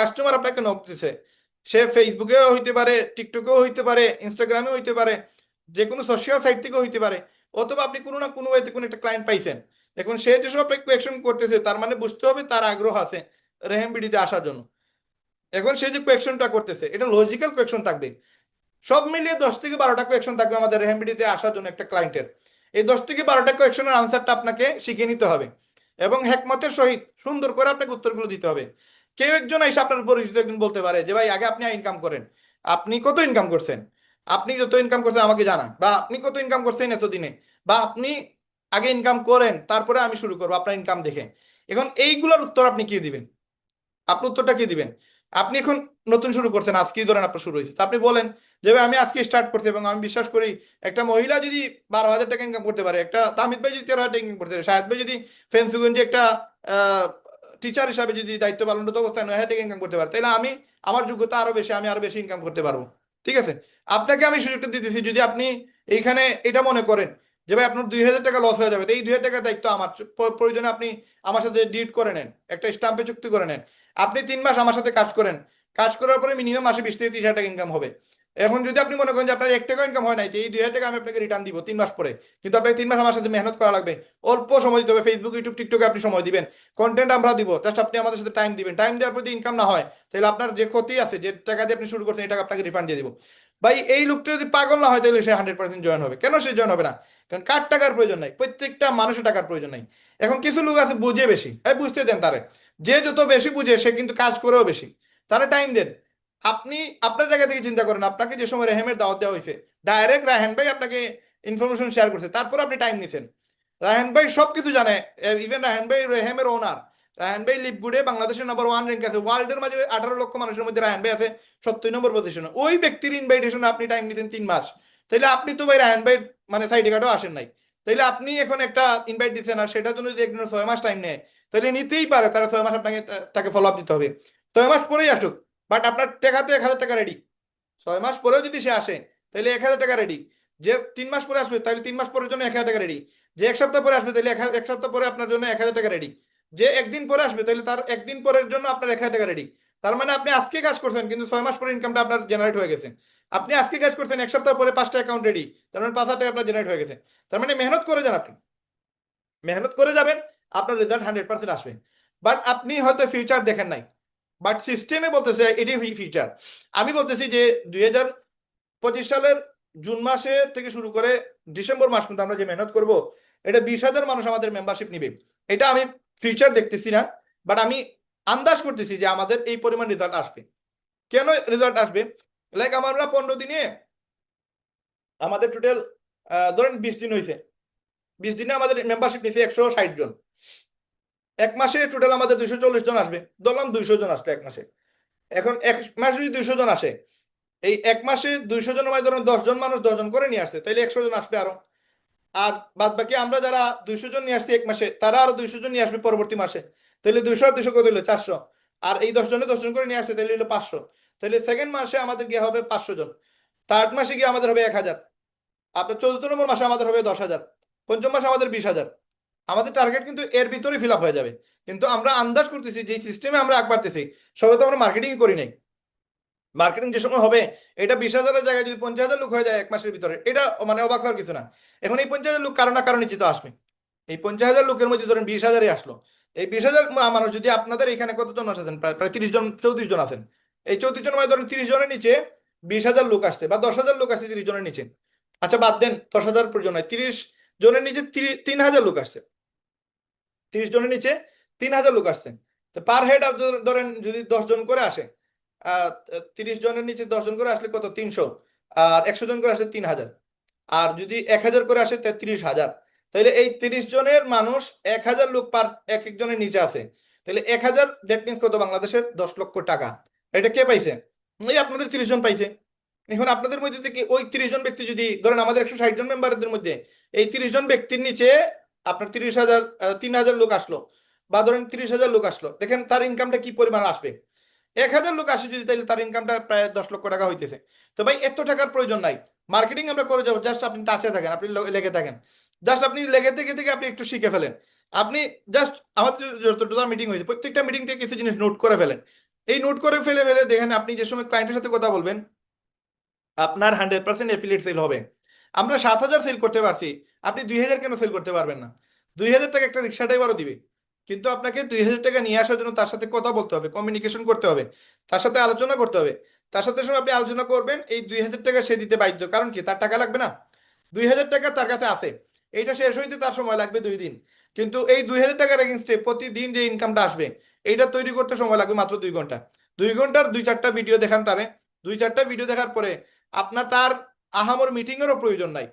Customer আপনাকে knock দিছে। সে ফেসবুকেও হইতে পারে টিকটকেও হইতে পারে ইনস্টাগ্রামেও হইতে পারে, যে কোনো সোশ্যাল সাইট থেকেও হইতে পারে, অথবা আপনি কোনো না কোনো কোনো একটা ক্লায়েন্ট পাইছেন। এখন সে যেসব আপনাকে কোয়েকশন করতেছে, তার মানে বুঝতে হবে তার আগ্রহ আছে রেহেম বিডিতে আসার জন্য। এখন সে যে কোয়েকশনটা করতেছে, এটা লজিক্যাল কোয়েকশন থাকবে। সব মিলিয়ে দশ থেকে বারোটা কোয়েকশন থাকবে আমাদের রেহেম বিডিতে আসার জন্য একটা ক্লায়েন্টের এই দশ থেকে বারোটা কোয়েকশনের আনসারটা আপনাকে শিখে নিতে হবে এবং হেকমতের সহিত সুন্দর করে আপনাকে উত্তরগুলো দিতে হবে। কেউ একজন এসে আপনার পরিচিত একজন বলতে পারে যে, ভাই, আগে আপনি ইনকাম করেন। আপনি কত ইনকাম করছেন? আপনি যত ইনকাম করছেন, আমাকে জানান। বা আপনি কত ইনকাম করছেন এতদিনে? বা আপনি আগে ইনকাম করেন, তারপরে আমি শুরু করব আপনার ইনকাম দেখে। এখন এইগুলোর উত্তর আপনি কি দিবেন? আপনি উত্তরটা কি দিবেন? আপনি এখন নতুন শুরু করছেন, আজকেই ধরেন আপনার শুরু হয়েছে। আপনি বলেন যে আমি আজকে স্টার্ট করছি এবং আমি বিশ্বাস করি একটা মহিলা যদি বারো হাজার টাকা ইনকাম করতে পারে, একটা তামিদ ভাই যদি তেরো হাজার টাকা ইনকাম করতে পারে, শাহেদ ভাই যদি ফেন্সিগঞ্জে একটা টিচার হিসাবে যদি দায়িত্ব পালনরত অবস্থায় নয় হাজার ইনকাম করতে পারে, তাহলে আমি, আমার যোগ্যতা আরও বেশি, আমি আরও বেশি ইনকাম করতে পারব। ঠিক আছে? আপনাকে আমি সুযোগটা দিতেছি, যদি আপনি এইখানে এটা মনে করেন যে, ভাই, আপনার দুই হাজার টাকা লস হয়ে যাবে। এই দুই হাজার টাকার দায়িত্ব আমার প্রয়োজনে আপনি আমার সাথে ডিট করে নেন, একটা স্টাম্পে চুক্তি করে নেন। আপনি তিন মাস আমার সাথে কাজ করেন। কাজ করার পরে মিনিমাম মাসে বিশ থেকে ত্রিশ হাজার টাকা ইনকাম হবে। এখন যদি আপনি মনে করেন যে আপনার এক টাকা ইনকাম হয় নাই, যে এই দুই হাজার টাকা আমি আপনাকে রিটার্ন দিব তিন মাস পরে, কিন্তু আপনাকে তিন মাস আমার সাথে মেহনত করা লাগবে, অল্প সময় দিতে হবে ফেসবুক ইউটিউব টিকটকে আপনি সময় দিবেন কন্টেন্ট আমরা দিব জাস্ট আপনি আমাদের সাথে টাইম দিবেন টাইম দেওয়ার প্রতি ইনকাম না হয়, তাহলে আপনার যে ক্ষতি আছে, যে টাকা দিয়ে আপনি শুরু করছেন, এই টাকা আপনাকে রিফান্ড দিয়ে দিব। ভাই, এই লোকটা যদি পাগল না হয়, তাহলে সে হান্ড্রেড পার্সেন্ট জয়েন হবে। কেন সে জয়েন হবে না? কারণ কার টাকার প্রয়োজন নাই? প্রত্যেকটা মানুষের টাকার প্রয়োজন নাই। এখন কিছু লোক আছে বুঝে বেশি। বুঝতে দেন তারে। যে যত বেশি বুঝে, সে কিন্তু কাজ করেও বেশি। তারা টাইম দেন। আপনি আপনার জায়গা থেকে চিন্তা করেন, আপনাকে যে সময় রেহেমের দাওয়াত দেওয়া হয়েছে ডাইরেক্ট রাহেন ভাই আপনাকে ইনফরমেশন শেয়ার করছে, তারপর আপনি টাইম নিছেন। রাহেন ভাই সবকিছু জানে ইভেন রাহেন ভাই রেহেমের ওনার রাহেন ভাই লিপগুডে বাংলাদেশের নাম্বার ওয়ান র্যাঙ্ক আছে ওয়ার্ল্ডের মাঝে আঠারো লক্ষ মানুষের মধ্যে রাহেন ভাই আছে, সত্তর নম্বর পজিশনে ওই ব্যক্তির ইনভাইটেশনে আপনি টাইম নিতেন তিন মাস। তাহলে আপনি তো ভাই রাহেন ভাই মানে সাইড কার্ডও আসেন নাই। তাহলে আপনি এখন একটা ইনভাইট দিচ্ছেন আর সেটার জন্য যদি একজন ছয় মাস টাইম নেয় তাহলে নিতেই পারে, তারা ছয় মাস আপনাকে তাকে ফলো আপ দিতে হবে। ছয় মাস পরেই আসুক। বাট আপনার টাকা তো এক হাজার টাকা রেডি ছয় মাস পরেও যদি সে আসে, তাহলে এক হাজার টাকা রেডি যে তিন মাস পরে আসবে, তাহলে তিন মাস পরের জন্য এক হাজার টাকা রেডি যে এক সপ্তাহ পরে আসবে, তাহলে এক সপ্তাহ পরে আপনার জন্য এক হাজার টাকা রেডি যে একদিন পরে আসবে, তাহলে তার একদিন পরের জন্য আপনার এক হাজার টাকা রেডি তার মানে আপনি আজকে কাজ করছেন, কিন্তু ছয় মাস পরে ইনকামটা আপনার জেনারেট হয়ে গেছে। আপনি আজকে কাজ করছেন, এক সপ্তাহ পরে পাঁচটা অ্যাকাউন্ট রেডি তার মানে পাঁচ হাজার টাকা আপনার জেনারেট হয়ে গেছে। তার মানে মেহনত করে যান আপনি। মেহনত করে যাবেন, আপনার রেজাল্ট হান্ড্রেড পার্সেন্ট আসবে। বাট আপনি হয়তো ফিউচার দেখেন নাই। বাট সিস্টেমে বলতেছে এটি ফিউচার আমি বলতেছি যে দুই হাজার পঁচিশ সালের জুন মাসে থেকে শুরু করে ডিসেম্বর মাস পর্যন্ত আমরা যে মেহনত করব, এটা বিশ হাজার মানুষ আমাদের মেম্বারশিপ নিবে। এটা আমি ফিউচার দেখতেছি না বাট আমি আন্দাজ করতেছি যে আমাদের এই পরিমাণ রেজাল্ট আসবে। কেন রেজাল্ট আসবে? লাইক আমরা পনেরো দিনে, আমাদের টোটাল ধরেন বিশ দিন হয়েছে বিশ দিনে আমাদের মেম্বারশিপ নিছে একশো ষাট জন। এক মাসে টোটাল আমাদের দুইশো চল্লিশ জন আসবে। ধরলাম দুইশো জন আসবে এক মাসে। এখন এক মাসে যদি দুইশো জন আসে, এই এক মাসে দুইশো জনের মাঝে ধরুন দশজন মানুষ দশজন করে নিয়ে আসছে, তাহলে একশো জন আসবে আরও। আর বাদ বাকি আমরা যারা দুইশো জন নিয়ে আসছি এক মাসে, তারা আরও দুইশো জন নিয়ে আসবে পরবর্তী মাসে। তাহলে দুইশো আর দুইশো কত হলো চারশো। আর এই দশ জনে দশ জন করে নিয়ে আসছে, তাহলে হলো পাঁচশো। তাহলে সেকেন্ড মাসে আমাদের গিয়ে হবে পাঁচশো জন। থার্ড মাসে গিয়ে আমাদের হবে এক হাজার। আপনার চতুর্থ নম্বর মাসে আমাদের হবে দশ হাজার। পঞ্চম মাসে আমাদের বিশ হাজার। আমাদের টার্গেট কিন্তু এর ভিতরে ফিল হয়ে যাবে। কিন্তু আমরা আন্দাজ করতেছি যে সিস্টেমে আমরা আগ বাড়তেছি সবাই তো আমরা মার্কেটিং করি নাই। মার্কেটিং যে সময় হবে, এটা বিশ হাজারের জায়গায় যদি পঞ্চাশ হাজার লোক হয়ে যায় এক মাসের ভিতরে, এটা মানে অবাক হওয়ার কিছু না। এখন এই পঞ্চাশ হাজার লোক কারও না কারও নিশ্চিত আসবে। এই পঞ্চাশ হাজার লোকের মধ্যে ধরেন বিশ হাজারই আসলো। এই বিশ হাজার মানুষ যদি আপনাদের এখানে কতজন আছেন? প্রায় প্রায় তিরিশ জন, চৌত্রিশ জন আছেন। এই চৌত্রিশ জন মানে ধরেন তিরিশ জনের নিচে বিশ হাজার লোক আসছে বা দশ হাজার লোক আসছে তিরিশ জনের নিচে। আচ্ছা বাদ দেন, দশ হাজার প্রয়োজন নয় তিরিশ জনের নিচে তিন হাজার লোক আসছে। তিরিশ জনের নিচে তিন হাজার লোক আসছে তো পার হেড ধরেন যদি দশ জন করে আসে তিরিশ জনের নিচে দশ জন করে আসলে কত? তিনশো। আর একশো জন করে আসলে তিন হাজার। আর যদি এক হাজার করে আসে তেত্রিশ হাজার। তাহলে এই তিরিশ জনের মানুষ এক হাজার লোক পার এক একজনের নিচে আছে। তাহলে এক হাজার দ্যাট মিনস কত? বাংলাদেশের দশ লক্ষ টাকা। এটা কে পাইছে? এই আপনাদের তিরিশ জন পাইছে। এখন আপনাদের মধ্যে থেকে ওই তিরিশ জন ব্যক্তি যদি, ধরেন আমাদের একশো ষাট জন মেম্বারদের মধ্যে, এই তিরিশ জন ব্যক্তির নিচে আপনার তিরিশ হাজার তিন হাজার লোক আসলো। বা ধরেন তিরিশ হাজার লোক আসলো। দেখেন তার ইনকামটা কি পরিমাণ আসবে? এক হাজার লোক আসে যদি, তাহলে তার ইনকামটা প্রায় দশ লক্ষ টাকা হইতেছে। তো ভাই, এত টাকার প্রয়োজন নাই। মার্কেটিং আমরা করে যাব। জাস্ট আপনি টাচে থাকেন, আপনি লেগে থাকেন। জাস্ট আপনি লেগে থেকে থেকে আপনি একটু শিখে ফেলেন। আপনি জাস্ট আমাদের যতটা মিটিং হয়েছে প্রত্যেকটা মিটিং থেকে কিছু জিনিস নোট করে ফেলেন। এই নোট করে ফেলে ফেলে দেখেন আপনি যে সময় ক্লায়েন্টের সাথে কথা বলবেন, আপনার হান্ড্রেড পার্সেন্ট এফিলিয়েট সেল হবে। আমরা সাত হাজার সেল করতে পারছি। আপনি দুই হাজার কেন সেল করতে পারবেন না? দুই হাজার টাকা একটা রিক্সা ড্রাইভারও দিবে। কিন্তু আপনাকে দুই হাজার টাকা নিয়ে আসার জন্য তার সাথে কথা বলতে হবে কমিউনিকেশন করতে হবে, তার সাথে আলোচনা করতে হবে। তার সাথে সময় আপনি আলোচনা করবেন, এই দুই হাজার টাকা সে দিতে বাধ্য। কারণ কি? তার টাকা লাগবে না। দুই হাজার টাকা তার কাছে আছে। এইটা শেষ হইতে তার সময় লাগবে দুই দিন। কিন্তু এই দুই হাজার টাকার এগেনস্টে প্রতিদিন যে ইনকামটা আসবে, এইটা তৈরি করতে সময় লাগবে মাত্র দুই ঘণ্টা। দুই ঘণ্টার দুই চারটা ভিডিও দেখান তারে। দুই চারটা ভিডিও দেখার পরে আপনার তার আহামর মিটিং এরও প্রয়োজন নাই।